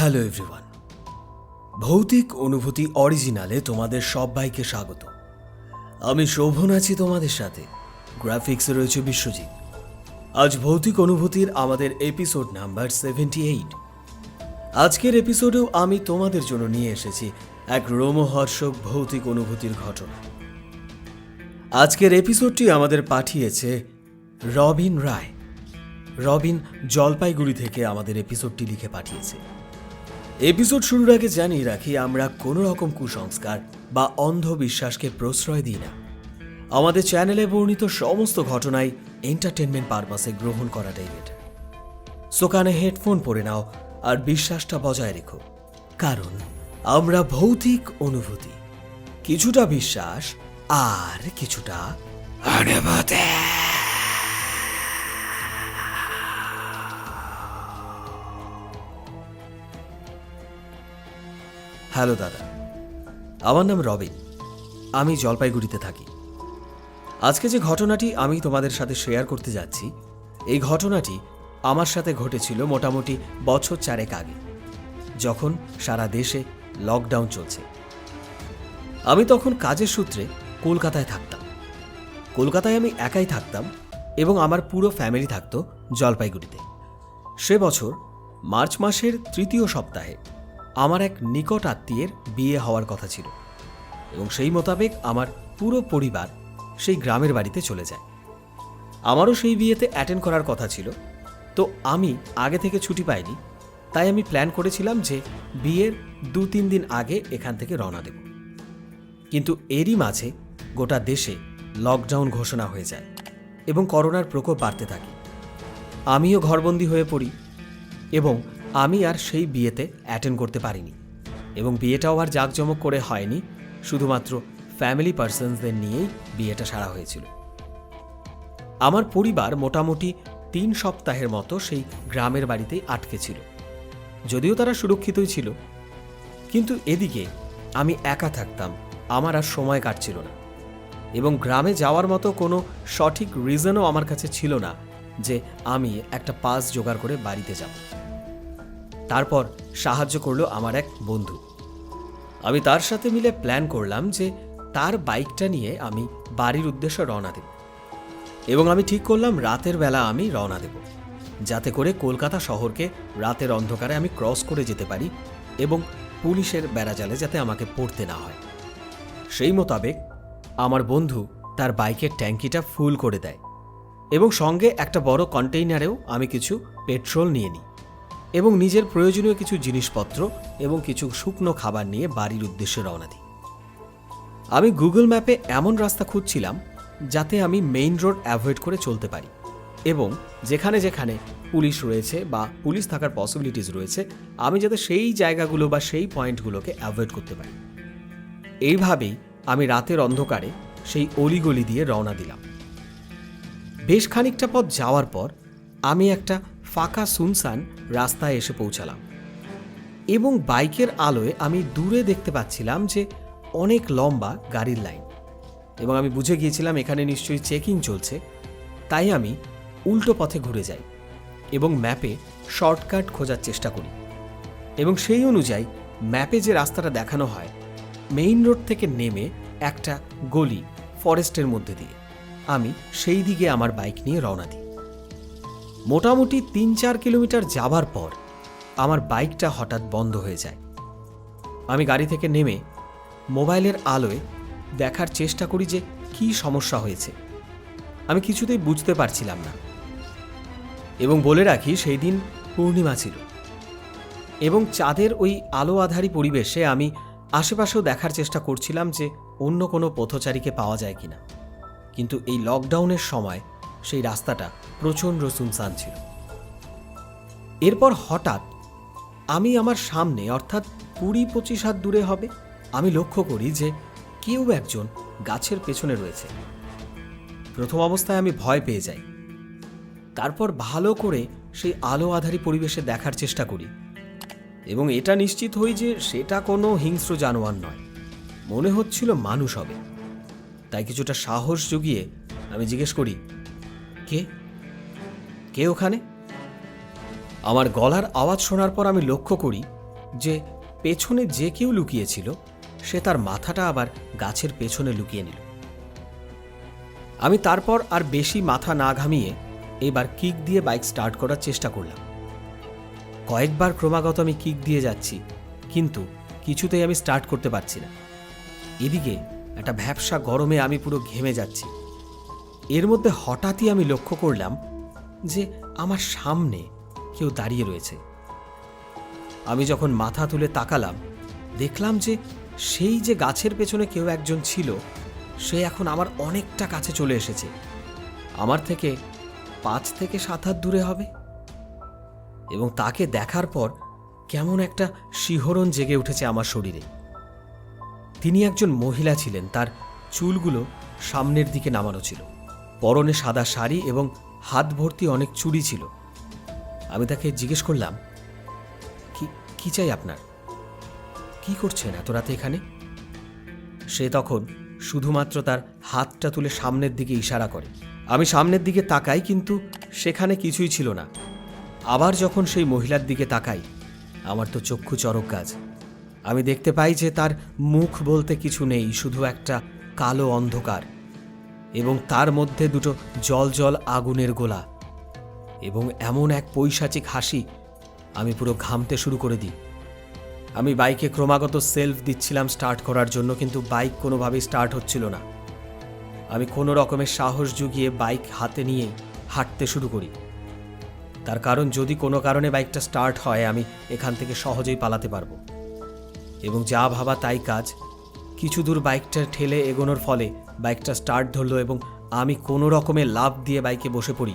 Hello everyone. ভৌতিক অনুভূতি অরিজিনালে তোমাদের সবাইকে স্বাগত। আমি শোভন আছি তোমাদের সাথে। গ্রাফিক্সে রয়েছে বিশ্বজিৎ। আজ ভৌতিক অনুভূতির আমাদের এপিসোড নাম্বার সেভেন্টি এইট আজকের এপিসোডেও আমি তোমাদের জন্য নিয়ে এসেছি এক রোমহর্ষক ভৌতিক অনুভূতির ঘটনা। আজকের এপিসোডটি আমাদের পাঠিয়েছে রবিন রায়। রবিন জলপাইগুড়ি থেকে আমাদের এপিসোডটি লিখে পাঠিয়েছে। এপিসোড শুরুর আগে জানিয়ে রাখি, আমরা কোনো রকম কুসংস্কার বা অন্ধবিশ্বাসকে প্রশ্রয় দিই না। আমাদের চ্যানেলে বর্ণিত সমস্ত ঘটনাই এন্টারটেনমেন্ট পারপাসে গ্রহণ করাটাই বেটার সো কানে হেডফোন পরে নাও আর বিশ্বাসটা বজায় রেখো। কারণ, আমরা ভৌতিক অনুভূতি। কিছুটা বিশ্বাস আর কিছুটা অনুভূতি হ্যালো দাদা। আমার নাম রবিন। আমি জলপাইগুড়িতে থাকি। আজকে যে ঘটনাটি আমি তোমাদের সাথে শেয়ার করতে যাচ্ছি, এই ঘটনাটি আমার সাথে ঘটেছিল মোটামুটি বছর চারেক আগে, যখন সারা দেশে লকডাউন চলছে। আমি তখন কাজের সূত্রে কলকাতায় থাকতাম। কলকাতায় আমি একাই থাকতাম এবং আমার পুরো ফ্যামিলি থাকতো জলপাইগুড়িতে। সে বছর মার্চ মাসের তৃতীয় সপ্তাহে আমার এক নিকট আত্মীয়ের বিয়ে হওয়ার কথা ছিল এবং সেই মোতাবেক আমার পুরো পরিবার সেই গ্রামের বাড়িতে চলে যায়। আমারও সেই বিয়েতে অ্যাটেন্ড করার কথা ছিল। তো আমি আগে থেকে ছুটি পাইনি, তাই আমি প্ল্যান করেছিলাম যে বিয়ের দু তিন দিন আগে এখান থেকে রওনা দেব। কিন্তু এরই মাঝে গোটা দেশে লকডাউন ঘোষণা হয়ে যায় এবং করোনার প্রকোপ বাড়তে থাকে। আমিও ঘরবন্দি হয়ে পড়ি এবং আমি আর সেই বিয়েতে অ্যাটেন্ড করতে পারিনি এবং বিয়েটাও আর জাঁকজমক করে হয়নি, শুধুমাত্র ফ্যামিলি পার্সনসদের নিয়েই বিয়েটা সারা হয়েছিল। আমার পরিবার মোটামুটি তিন সপ্তাহের মতো সেই গ্রামের বাড়িতেই আটকে ছিল, যদিও তারা সুরক্ষিতই ছিল। কিন্তু এদিকে আমি একা থাকতাম, আমার আর সময় কাটছিল না এবং গ্রামে যাওয়ার মতো কোনো সঠিক রিজনও আমার কাছে ছিল না যে আমি একটা পাস জোগাড় করে বাড়িতে যাব। তারপর সাহায্য করল আমার এক বন্ধু। আমি তার সাথে মিলে প্ল্যান করলাম যে তার বাইকটা নিয়ে আমি বাড়ির উদ্দেশ্যে রওনা দেব এবং আমি ঠিক করলাম রাতের বেলা আমি রওনা দেব, যাতে করে কলকাতা শহরকে রাতের অন্ধকারে আমি ক্রস করে যেতে পারি এবং পুলিশের বেড়াজালে যাতে আমাকে পড়তে না হয়। সেই মোতাবেক আমার বন্ধু তার বাইকের ট্যাঙ্কিটা ফুল করে দেয় এবং সঙ্গে একটা বড় কন্টেইনারেও আমি কিছু পেট্রোল নিয়ে নিই। এবং নিজের প্রয়োজনীয় কিছু জিনিসপত্র এবং কিছু শুকনো খাবার নিয়ে বাড়ির উদ্দেশ্যে রওনা দিই। আমি গুগল ম্যাপে এমন রাস্তা খুঁজছিলাম যাতে আমি মেইন রোড অ্যাভয়েড করে চলতে পারি এবং যেখানে যেখানে পুলিশ রয়েছে বা পুলিশ থাকার পসিবিলিটিস রয়েছে, আমি যাতে সেই জায়গাগুলো বা সেই পয়েন্টগুলোকে অ্যাভয়েড করতে পারি। এইভাবেই আমি রাতের অন্ধকারে সেই অলিগলি দিয়ে রওনা দিলাম। বেশ খানিকটা পথ যাওয়ার পর আমি একটা ফাঁকা সুনসান রাস্তায় এসে পৌঁছালাম। এবং বাইকের আলোয় আমি দূরে দেখতে পাচ্ছিলাম যে অনেক লম্বা গাড়ির লাইন। এবং আমি বুঝে গিয়েছিলাম এখানে নিশ্চয়ই চেকিং চলছে। তাই আমি উল্টো পথে ঘুরে যাই এবং ম্যাপে শর্টকাট খোঁজার চেষ্টা করি। এবং সেই অনুযায়ী ম্যাপে যে রাস্তাটা দেখানো হয়, মেইন রোড থেকে নেমে একটা গলি ফরেস্টের মধ্যে দিয়ে। আমি সেই দিকে আমার বাইক নিয়ে রওনা দিই। মোটামুটি তিন চার কিলোমিটার যাবার পর আমার বাইকটা হঠাৎ বন্ধ হয়ে যায়। আমি গাড়ি থেকে নেমে মোবাইলের আলোয় দেখার চেষ্টা করি যে কী সমস্যা হয়েছে। আমি কিছুতেই বুঝতে পারছিলাম না। এবং বলে রাখি সেই দিন পূর্ণিমা ছিল। এবং চাঁদের ওই আলো আধারী পরিবেশে আমি আশেপাশেও দেখার চেষ্টা করছিলাম যে অন্য কোনো পথচারীকে পাওয়া যায় কিনা। কিন্তু এই লকডাউনের সময় সেই রাস্তাটা প্রচণ্ড সুনসান ছিল। এরপর হঠাৎ আমি আমার সামনে, অর্থাৎ কুড়ি পঁচিশ হাত দূরে হবে, আমি লক্ষ্য করি যে কেউ একজন গাছের পেছনে রয়েছে। প্রথম অবস্থায় আমি ভয় পেয়ে যাই। তারপর ভালো করে সেই আলো আধারী পরিবেশে দেখার চেষ্টা করি। এবং এটা নিশ্চিত হই যে সেটা কোনো হিংস্র জানোয়ার নয়। মনে হচ্ছিল মানুষ হবে। তাই কিছুটা সাহস জুগিয়ে আমি জিজ্ঞেস করি কে? কে ওখানে? আমার গলার আওয়াজ শোনার পর আমি লক্ষ্য করি যে পেছনে যে কেউ লুকিয়েছিল, সে তার মাথাটা আবার গাছের পেছনে লুকিয়ে নিল। আমি তারপর আর বেশি মাথা না ঘামিয়ে এবার কিক দিয়ে বাইক স্টার্ট করার চেষ্টা করলাম। কয়েকবার ক্রমাগত আমি কিক দিয়ে যাচ্ছি, কিন্তু কিছুতেই আমি স্টার্ট করতে পারছি না। এদিকে একটা ভ্যাবসা গরমে আমি পুরো ঘেমে যাচ্ছি। এর মধ্যে হঠাৎই আমি লক্ষ্য করলাম যে আমার সামনে কেউ দাঁড়িয়ে রয়েছে। আমি যখন মাথা তুলে তাকালাম, দেখলাম যে সেই যে গাছের পেছনে কেউ একজন ছিল, সে এখন আমার অনেকটা কাছে চলে এসেছে। আমার থেকে পাঁচ থেকে সাত হাত দূরে হবে। এবং তাকে দেখার পর কেমন একটা শিহরণ জেগে উঠেছে আমার শরীরে। তিনি একজন মহিলা ছিলেন, তার চুলগুলো সামনের দিকে নামানো ছিল। পরনে সাদা শাড়ি এবং হাত ভর্তি অনেক চুড়ি ছিল। আমি তাকে জিজ্ঞেস করলাম, কি কি চাই আপনার? কি করছেন এত রাতে এখানে? সে তখন শুধুমাত্র তার হাতটা তুলে সামনের দিকে ইশারা করে। আমি সামনের দিকে তাকাই কিন্তু সেখানে কিছুই ছিল না। আবার যখন সেই মহিলার দিকে তাকাই, আমার তো চক্ষু চরক গাছ। আমি দেখতে পাই যে তার মুখ বলতে কিছু নেই, শুধু একটা কালো অন্ধকার। এবং তার মধ্যে দুটো জল জল আগুনের গোলা। এবং এমন এক পৈশাচিক হাসি আমি পুরো ঘামতে শুরু করে দিই। আমি বাইকে ক্রমাগত সেলফ দিচ্ছিলাম স্টার্ট করার জন্য, কিন্তু বাইক কোনোভাবেই স্টার্ট হচ্ছিল না। আমি কোনো রকমের সাহস জুগিয়ে বাইক হাতে নিয়ে হাঁটতে শুরু করি। তার কারণ, যদি কোনো কারণে বাইকটা স্টার্ট হয়, আমি এখান থেকে সহজেই পালাতে পারব। এবং যা ভাবা তাই কাজ। কিছু দূর বাইকটা ঠেলে এগোনোর ফলে বাইকটা স্টার্ট ধরলো এবং আমি কোনো রকমের লাভ দিয়ে বাইকে বসে পড়ি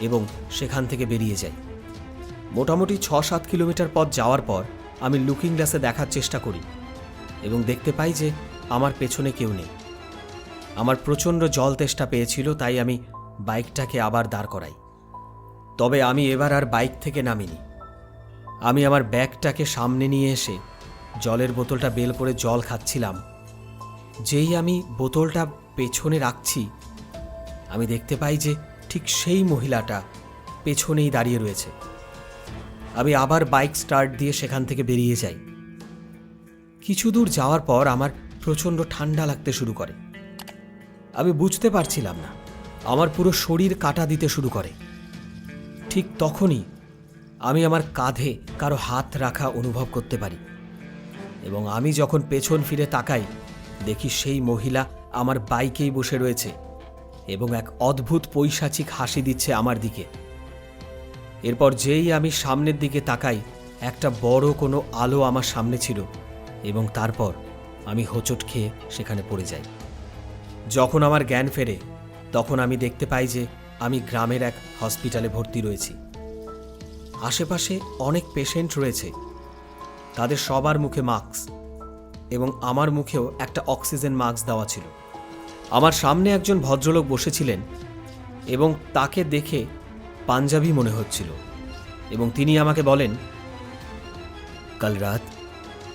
এবং সেখান থেকে বেরিয়ে যাই। মোটামুটি ছ সাত কিলোমিটার পথ যাওয়ার পর আমি লুকিং গ্লাসে দেখার চেষ্টা করি এবং দেখতে পাই যে আমার পেছনে কেউ নেই। আমার প্রচণ্ড জল তেষ্টা পেয়েছিল, তাই আমি বাইকটাকে আবার দাঁড় করাই। তবে আমি এবার আর বাইক থেকে নামিনি। আমি আমার ব্যাগটাকে সামনে নিয়ে এসে জলের বোতলটা বেল করে জল খাচ্ছিলাম যেই আমি বোতলটা পেছনে রাখছি, আমি দেখতে পাই যে ঠিক সেই মহিলাটা পেছনেই দাঁড়িয়ে রয়েছে। আমি আবার বাইক স্টার্ট দিয়ে সেখান থেকে বেরিয়ে যাই। কিছু দূর যাওয়ার পর আমার প্রচণ্ড ঠান্ডা লাগতে শুরু করে। আমি বুঝতে পারছিলাম না, আমার পুরো শরীর কাটা দিতে শুরু করে। ঠিক তখনই আমি আমার কাঁধে কারও হাত রাখা অনুভব করতে পারি এবং আমি যখন পেছন ফিরে তাকাই দেখি সেই মহিলা আমার বাইকেই বসে রয়েছে এবং এক অদ্ভুত পৈশাচিক হাসি দিচ্ছে আমার দিকে। এরপর যেই আমি সামনের দিকে তাকাই, একটা বড় কোনো আলো আমার সামনে ছিল এবং তারপর আমি হোঁচট খেয়ে সেখানে পড়ে যাই। যখন আমার জ্ঞান ফেরে, তখন আমি দেখতে পাই যে আমি গ্রামের এক হসপিটালে ভর্তি রয়েছি। আশেপাশে অনেক পেশেন্ট রয়েছে। তাদের সবার মুখে মাস্ক এবং আমার মুখেও একটা অক্সিজেন মাস্ক দেওয়া ছিল আমার সামনে একজন ভদ্রলোক বসেছিলেন এবং তাকে দেখে পাঞ্জাবি মনে হচ্ছিল এবং তিনি আমাকে বলেন कल रात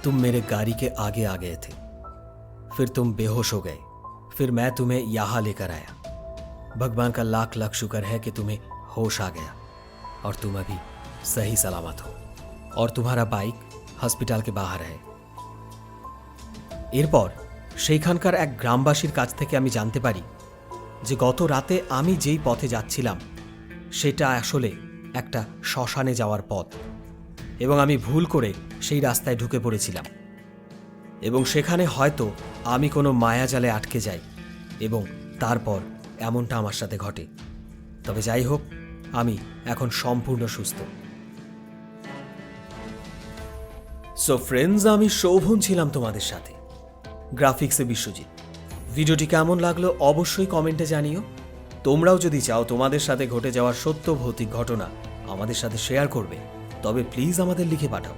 तुम मेरे गाड़ी के आगे आ गए थे फिर तुम बेहोश हो गए फिर मैं तुम्हें यहाँ लेकर आया भगवान का लाख लाख शुक्र है कि तुम्हें होश आ गया और तुम अभी सही सलामत हो और तुम्हारा बाइक हॉस्पिटल के बाहर है এরপর সেইখানকার এক গ্রামবাসীর কাছ থেকে আমি জানতে পারি যে গত রাতে আমি যেই পথে যাচ্ছিলাম, সেটা আসলে একটা শ্মশানে যাওয়ার পথ এবং আমি ভুল করে সেই রাস্তায় ঢুকে পড়েছিলাম। এবং সেখানে হয়তো আমি কোনো মায়াজালে আটকে যাই এবং তারপর এমনটা আমার সাথে ঘটে। তবে যাই হোক, আমি এখন সম্পূর্ণ সুস্থ। সো ফ্রেন্ডস আমি শোভন ছিলাম তোমাদের সাথে। গ্রাফিক্সে বিশ্বজিৎ। ভিডিওটি কেমন লাগল অবশ্যই কমেন্টে জানিও। তোমরাও যদি চাও তোমাদের সাথে ঘটে যাওয়ার সত্য ভৌতিক ঘটনা আমাদের সাথে শেয়ার করবে, তবে প্লিজ আমাদের লিখে পাঠাও।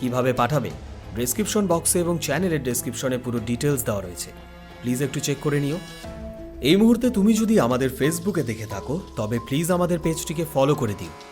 কীভাবে পাঠাবে? ডেসক্রিপশন বক্সে এবং চ্যানেলের ডেসক্রিপশনে পুরো ডিটেলস দেওয়া রয়েছে। প্লিজ একটু চেক করে নিও। এই মুহূর্তে তুমি যদি আমাদের ফেসবুকে দেখে থাকো, তবে প্লিজ আমাদের পেজটিকে ফলো করে দিও।